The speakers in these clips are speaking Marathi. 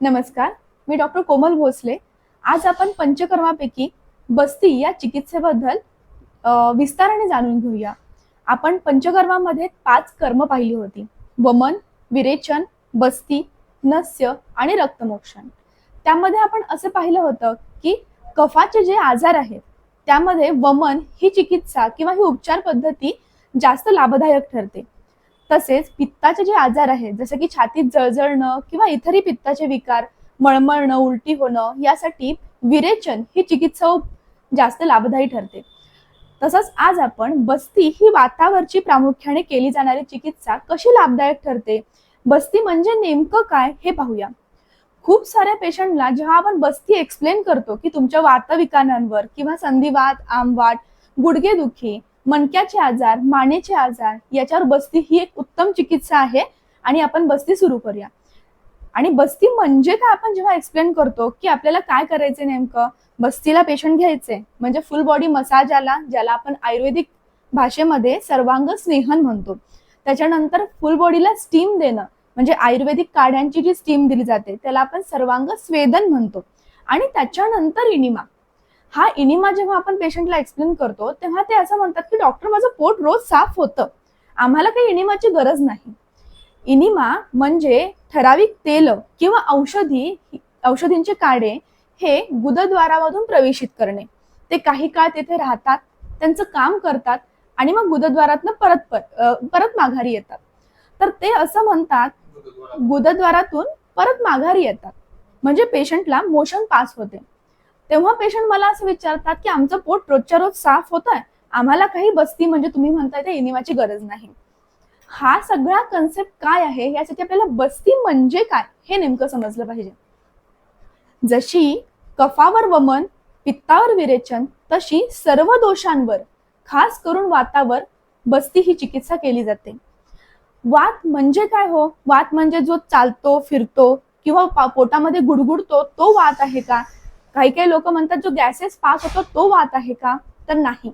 नमस्कार मी डॉक्टर कोमल भोसले. आज आपण पंचकर्मापैकी बस्ती या चिकित्सेबद्दल विस्ताराने जाणून घेऊया. आपण पंचकर्मामध्ये पाच कर्म पाहिली होती. वमन विरेचन बस्ती नस्य आणि रक्तमोक्षण. त्यामध्ये आपण असं पाहिलं होतं की कफाचे जे आजार आहेत त्यामध्ये वमन ही चिकित्सा किंवा ही उपचार पद्धती जास्त लाभदायक ठरते. तसेच पित्ताचे जे आजार आहेत जसं की छातीत जळजळणं किंवा इतरही पित्ताचे विकार मळमळणं उलटी होणं यासाठी विरेचन ही चिकित्सा जास्त लाभदायी ठरते. तसंच आज आपण बस्ती ही वातावरची प्रामुख्याने केली जाणारी चिकित्सा कशी लाभदायक ठरते? बस्ती म्हणजे नेमकं काय हे पाहूया. खूप साऱ्या पेशंटला जेव्हा आपण बस्ती एक्सप्लेन करतो की तुमच्या वातविकारांवर किंवा संधिवात आमवात गुडघेदुखी मणक्याचे आजार मानेचे आजार याच्यावर बस्ती ही एक उत्तम चिकित्सा आहे आणि आपण बस्ती सुरू करूया. आणि बस्ती म्हणजे काय? आपण जेव्हा एक्सप्लेन करतो की आपल्याला काय करायचं नेमकं? बस्तीला पेशंट घ्यायचे म्हणजे फुल बॉडी मसाज आला ज्याला आपण आयुर्वेदिक भाषेमध्ये सर्वांग स्नेहन म्हणतो. त्याच्यानंतर फुल बॉडीला स्टीम देणं म्हणजे आयुर्वेदिक काढ्यांची जी स्टीम दिली जाते त्याला आपण सर्वांग स्वेदन म्हणतो. आणि त्याच्यानंतर इनिमा. हा इनिमा जेव्हा आपण पेशंटला एक्सप्लेन करतो तेव्हा ते असं म्हणतात की डॉक्टर माझं पोट रोज साफ होतं. आम्हाला काही इनिमाची गरज नाही. इनिमा म्हणजे ठराविक तेल किंवा औषधी औषधींचे काढे हे गुदद्वारामधून प्रवेशित करणे. ते काही काळ तेथे राहतात त्यांचं काम करतात आणि मग गुदद्वारातनं परत पर- अ, परत माघारी येतात. तर ते असं म्हणतात गुदद्वारातून. परत माघारी येतात. म्हणजे पेशंटला मोशन पास होते. तेव्हा पेशंट मला असं विचारतात की आमचं पोट रोजच्या रोज साफ होत आहे आम्हाला काही बस्ती म्हणजे तुम्ही म्हणताय त्या इनिमाची गरज नाही. हा सगळा कन्सेप्ट काय आहे? यासाठी आपल्याला बस्ती म्हणजे काय? हे नेमकं समजलं पाहिजे. जशी कफावर वमन पित्तावर विरेचन तशी सर्व दोषांवर खास करून वातावर बस्ती ही चिकित्सा केली जाते. वात म्हणजे काय हो? वात म्हणजे जो चालतो फिरतो किंवा पोटामध्ये गुडगुडतो तो वात आहे का? काही काही लोक म्हणतात जो गॅसेस पास होतो तो वात आहे का? तर नाही.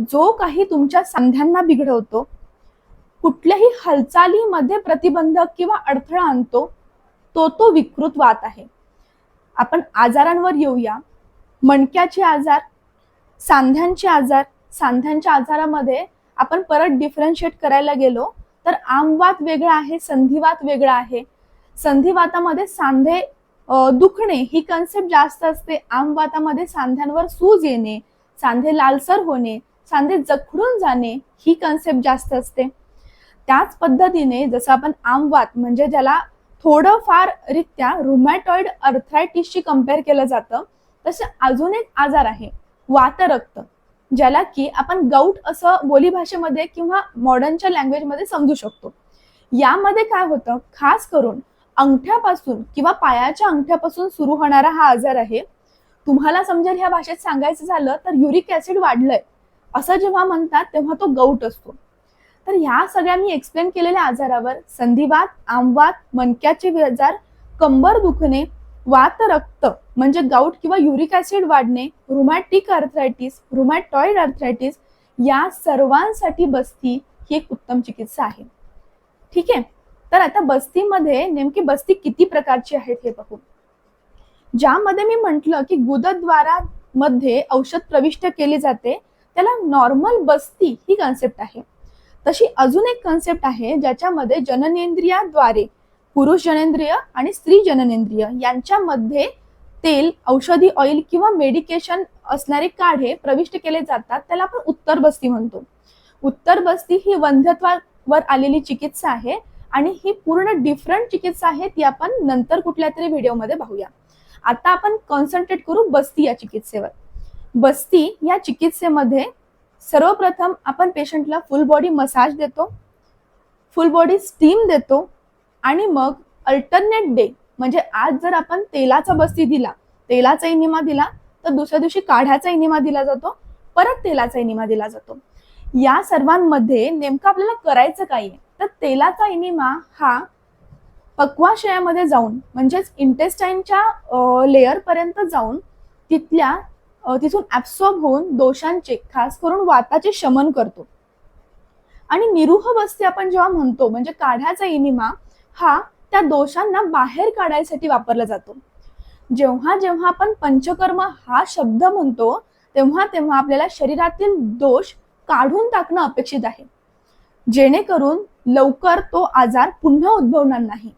जो काही तुमच्या सांध्यांना बिघडवतो कुठल्याही हालचालीमध्ये प्रतिबंधक किंवा अडथळा आणतो तो तो विकृत वात आहे. आपण आजारांवर येऊया. मणक्याचे आजार सांध्यांचे आजार सांध्यांच्या आजारामध्ये आपण परत डिफरन्शिएट करायला गेलो तर आमवात वेगळा आहे संधिवात वेगळा आहे. संधिवातामध्ये सांधे दुखणे ही कन्सेप्ट जास्त असते. आमवातामध्ये सांध्यांवर सूज येणे सांधे लालसर होणे सांधे जखडून जाणे ही कन्सेप्ट जास्त असते. त्याच पद्धतीने जसं आपण आमवात म्हणजे ज्याला थोडंफार रित्या रुमॅटॉइड अर्थरायटिसशी कंपेअर केलं जातं तसे अजून एक आजार आहे वातरक्त ज्याला की आपण गौट असं बोलीभाषेमध्ये किंवा मॉडर्नच्या लँग्वेजमध्ये समजू शकतो. यामध्ये काय होतं? खास करून अंगठ्यापासून किंवा पायाच्या अंगठ्यापासून सुरू होणारा हा आजार आहे. तुम्हाला समजेल ह्या भाषेत सांगायचं झालं तर युरिक ऍसिड वाढलंय. असं जेव्हा म्हणतात तेव्हा तो गौट असतो. तर ह्या सगळ्या मी एक्सप्लेन केलेल्या आजारावर संधिवात आमवात मनक्याचे आजार कंबर दुखणे वात रक्त म्हणजे गाऊट किंवा युरिक ऍसिड वाढणे रुमॅटिक अर्थरायटिस रुमॅटॉइड अर्थरायटिस या सर्वांसाठी बस्ती ही एक उत्तम चिकित्सा आहे. ठीक आहे? तर आता बस्तीमध्ये नेमकी बस्ती किती प्रकारची आहेत हे बघू. ज्यामध्ये मी म्हटलं की गुदद्वारामध्ये औषध प्रविष्ट केले जाते त्याला नॉर्मल बस्ती ही कन्सेप्ट आहे. तशी अजून एक कन्सेप्ट आहे ज्याच्यामध्ये जननेंद्रियाद्वारे पुरुष जननेंद्रिय आणि स्त्री जननेंद्रिय यांच्यामध्ये तेल औषधी ऑइल किंवा मेडिकेशन असणारे काढे प्रविष्ट केले जातात त्याला आपण उत्तर बस्ती म्हणतो. उत्तर बस्ती ही वंध्यत्वावर आलेली चिकित्सा आहे आणि ही पूर्ण डिफरंट चिकित्सा आहे ती आपण नंतर कुठल्या तरी व्हिडिओमध्ये पाहूया आता आपण कॉन्सन्ट्रेट करू बस्ती या चिकित्सेवर. बस्ती या चिकित्सेमध्ये सर्वप्रथम आपण पेशंटला फुल बॉडी मसाज देतो फुल बॉडी स्टीम देतो आणि मग अल्टरनेट डे म्हणजे आज जर आपण तेलाचा बस्ती दिला तेलाचा इनिमा दिला तर दुसऱ्या दिवशी काढ्याचा इनिमा दिला जातो परत तेलाचा इनिमा दिला जातो. या सर्वांमध्ये नेमकं आपल्याला करायचं काय आहे? तर तेलाचा इनिमा हा पक्वाशयामध्ये जाऊन म्हणजेच इंटेस्टाईनच्या लेअर पर्यंत जाऊन तिथल्या तिथून ॲब्सॉर्ब होऊन दोषांचे खास करून वाताचे शमन करतो. आणि निरुह बस्ती आपण जेव्हा म्हणतो म्हणजे काढ्याचा इनिमा हा त्या दोषांना बाहेर काढायसाठी वापरला जातो. जेव्हा जेव्हा आपण पंचकर्म हा शब्द म्हणतो तेव्हा तेव्हा आपल्याला शरीरातील दोष काढून टाकणं अपेक्षित आहे. जेणेकरून लवकर तो आजार पुन्हा उद्भवणार नाही.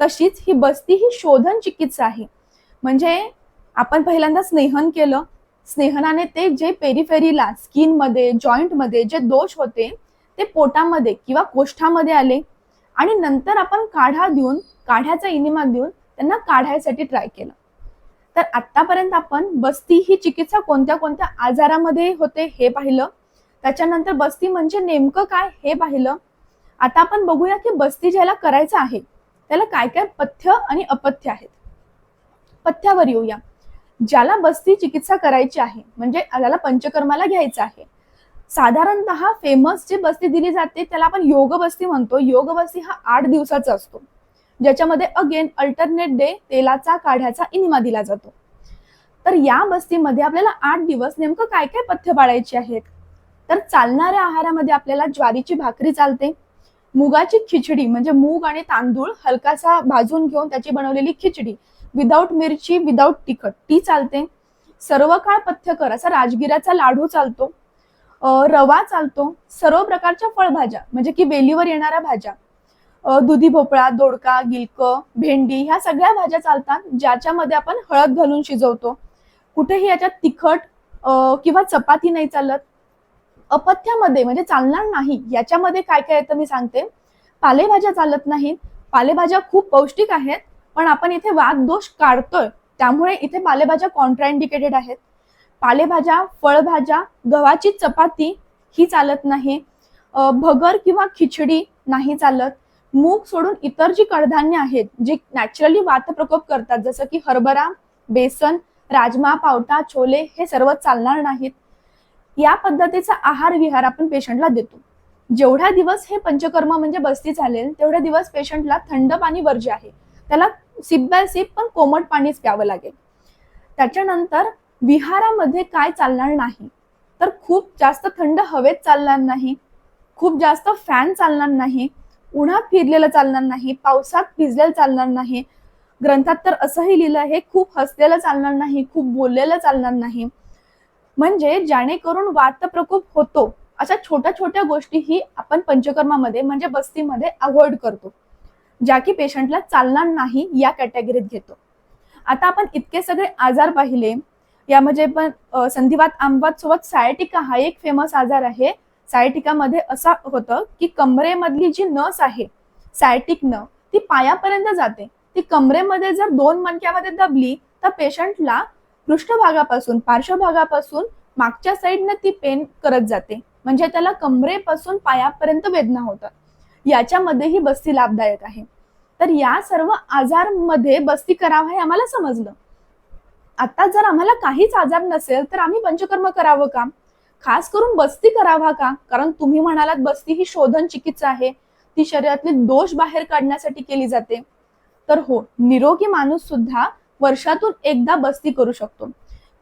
तशीच ही बस्ती ही शोधन चिकित्सा आहे. म्हणजे आपण पहिल्यांदा स्नेहन केलं. स्नेहनाने ते जे पेरिफेरीला स्किनमध्ये जॉईंटमध्ये जे दोष होते ते पोटामध्ये किंवा कोष्ठामध्ये आले. आणि नंतर आपण काढा देऊन काढ्याचा इनिमा देऊन त्यांना काढायसाठी ट्राय केलं. तर आतापर्यंत आपण बस्ती ही चिकित्सा कोणत्या कोणत्या आजारामध्ये होते हे पाहिलं. त्याच्यानंतर बस्ती म्हणजे नेमकं काय हे पाहिलं. आता आपण बघूया की बस्ती ज्याला करायचं आहे त्याला काय काय पथ्य आणि अपथ्य आहेत. पथ्यावर येऊया. ज्याला बस्ती चिकित्सा करायची आहे म्हणजे ज्याला पंचकर्माला घ्यायचं आहे साधारणतः फेमस जी बस्ती दिली जाते त्याला आपण योग बस्ती म्हणतो. योग बस्ती हा आठ दिवसाचा असतो. ज्याच्यामध्ये अगेन अल्टरनेट डे तेलाचा काढ्याचा इनिमा दिला जातो. तर या बस्तीमध्ये आपल्याला आठ दिवस नेमकं काय काय पथ्य पाळायचे आहेत? तर चालणाऱ्या आहारामध्ये आपल्याला ज्वारीची भाकरी चालते मुगाची खिचडी म्हणजे मूग आणि तांदूळ हलकासा भाजून घेऊन त्याची बनवलेली खिचडी. विदाऊट मिरची विदाऊट तिखट ती चालते. सर्व काळ पथ्यकर असा राजगिराचा लाडू चालतो. रवा चालतो. सर्व प्रकारच्या फळभाज्या म्हणजे की वेलीवर येणाऱ्या भाज्या. दुधी भोपळा दोडका गिलक भेंडी ह्या सगळ्या भाज्या चालतात ज्याच्यामध्ये आपण हळद घालून शिजवतो. कुठेही याच्यात तिखट किंवा चपाती नाही चालत. अपथ्यामध्ये म्हणजे चालणार नाही याच्यामध्ये काय काय येतं मी सांगते. पालेभाज्या चालत नाहीत. पालेभाज्या खूप पौष्टिक आहेत पण आपण इथे वाद दोष काढतोय. त्यामुळे इथे पालेभाज्या कॉन्ट्राइंडिकेटेड आहेत. पालेभाज्या फळभाज्या गव्हाची चपाती ही चालत नाही. भगर किंवा खिचडी नाही चालत. मूग सोडून इतर जी कडधान्य आहेत जी नॅचरली वात प्रकोप करतात जसं की हरभरा बेसन राजमा पावटा छोले हे सर्व चालणार नाहीत. या पद्धतीचा आहार विहार आपण पेशंटला देतो. जेवढ्या दिवस हे पंचकर्म म्हणजे बस्ती चालेल तेवढ्या दिवस पेशंटला थंड पाणी वर्ज्य आहे. त्याला सिप बाय सिप पण कोमट पाणीच प्यावं लागेल. त्याच्यानंतर विहारामध्ये काय चालणार नाही? तर खूप जास्त थंड हवेत चालणार नाही खूप जास्त फॅन चालणार नाही उन्हात फिरलेलं चालणार नाही पावसात भिजलेलं चालणार नाही. ग्रंथात तर असंही लिहिलं आहे खूप हसलेलं चालणार नाही खूप बोललेलं चालणार नाही. म्हणजे जेणेकरून वात प्रकोप होतो अशा छोट्या छोट्या गोष्टीही आपण पंचकर्मामध्ये म्हणजे बस्तीमध्ये अवॉइड करतो ज्या की पेशंटला चालणार नाही या कॅटेगरीत घेतो. आता आपण इतके सगळे आजार पाहिले यामध्ये म्हणजे पण संधिवात आंबात सोबत सायटिका हा एक फेमस आजार आहे. सायटिकामध्ये असं होतं की कमरेमधली जी नस आहे सायटिक न ती पायापर्यंत जाते. ती कमरेमध्ये जर दोन मणक्यामध्ये दबली तर पेशंटला पृष्ठभागापासून पार्श्वभागापासून मागच्या साईडनं ती पेन करत जाते. म्हणजे त्याला कमरेपासून पायापर्यंत वेदना होतात. याच्यामध्येही बस्ती लाभदायक आहे. तर या सर्व आजारमध्ये बस्ती करावं हे आम्हाला समजलं. आता जर आम्हाला काहीच आजार नसेल तर आम्ही पंचकर्म करावं का? खास करून बस्ती करावा का? कारण तुम्ही म्हणालात बस्ती ही शोधन चिकित्सा आहे. ती शरीरातले दोष बाहेर काढण्यासाठी केली जाते. तर हो निरोगी माणूस सुद्धा वर्षातून एकदा बस्ती करू शकतो.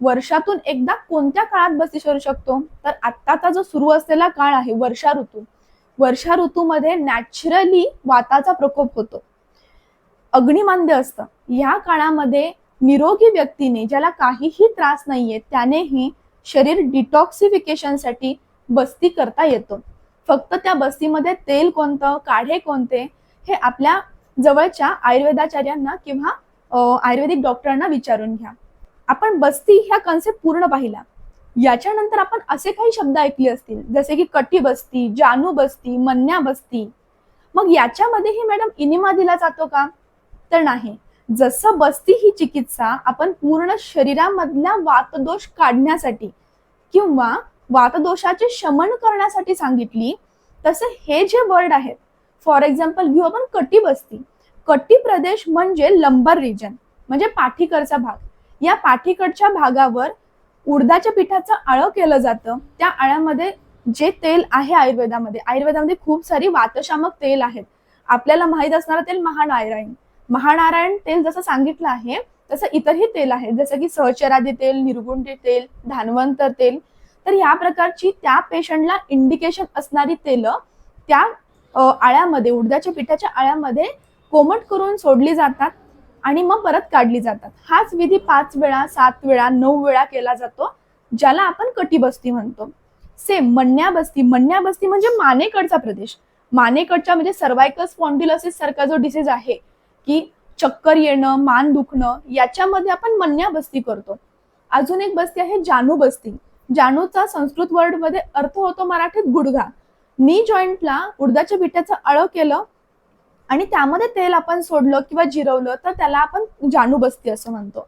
वर्षातून एकदा कोणत्या काळात बस्ती करू शकतो? तर आत्ताचा जो सुरू असलेला काळ आहे वर्षा ऋतू. वर्षा ऋतूमध्ये नॅचरली वाताचा प्रकोप होतो. अग्निमांद्य असतं. या काळामध्ये निरोगी व्यक्तीने ज्याला काहीही त्रास नाहीये त्यानेही शरीर डिटॉक्सिफिकेशनसाठी बस्ती करता येतो. फक्त त्या बस्तीमध्ये तेल कोणतं काढे कोणते हे आपल्या जवळच्या आयुर्वेदाचार्यांना किंवा आयुर्वेदिक डॉक्टरांना विचारून घ्या. आपण बस्ती ह्या कन्सेप्ट पूर्ण पाहिला. याच्यानंतर आपण असे काही शब्द ऐकले असतील जसे की कटी बस्ती जानू बस्ती मन्या बस्ती. मग याच्यामध्येही मॅडम इनिमा दिला जातो का? तर नाही. जसं बस्ती ही चिकित्सा आपण पूर्ण शरीरामधल्या वातदोष काढण्यासाठी किंवा वातदोषाचे शमन करण्यासाठी सांगितली तसे हे जे वर्ड आहेत फॉर एक्झाम्पल घेऊ आपण कटी बस्ती. कटी प्रदेश म्हणजे लंबर रिजन म्हणजे पाठीकडचा भाग. या पाठीकडच्या भागावर उडदाच्या पिठाचं आळं केलं जातं. त्या आळ्यामध्ये जे तेल आहे आयुर्वेदामध्ये आयुर्वेदामध्ये खूप सारी वातशामक तेल आहेत. आपल्याला माहीत असणारं तेल महानारायण. महानारायण तेल जसं सांगितलं आहे तसं इतरही तेल आहे जसं की सहचरादी तेल निर्गुंडी तेल धानवंतर तेल. तर या प्रकारची त्या पेशंटला इंडिकेशन असणारी तेलं त्या आळ्यामध्ये उडदाच्या पिठाच्या आळ्यामध्ये कोमट करून सोडली जातात आणि मग परत काढली जातात. हाच विधी पाच वेळा सात वेळा नऊ वेळा केला जातो ज्याला आपण कटिबस्ती म्हणतो. सेम मन्या बस्ती. मन्या बस्ती म्हणजे मानेकडचा प्रदेश. मानेकडच्या म्हणजे सर्वायकल स्पॉन्डिलॉसिस सारखा जो डिसीज आहे की चक्कर येणं मान दुखणं याच्यामध्ये आपण मन्या बस्ती करतो. अजून एक बस्ती आहे जानू बस्ती. जानूचा संस्कृत वर्डमध्ये अर्थ होतो मराठीत गुडघा. नी जॉईंटला उडदाच्या पिठाचं आळं केलं आणि त्यामध्ये तेल आपण सोडलं किंवा जिरवलं तर त्याला आपण जानू बस्ती असं म्हणतो.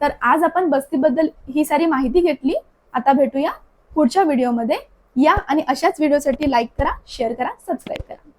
तर आज आपण बस्तीबद्दल ही सारी माहिती घेतली. आता भेटूया पुढच्या व्हिडिओमध्ये. या आणि अशाच व्हिडिओसाठी लाईक करा शेअर करा सबस्क्राईब करा.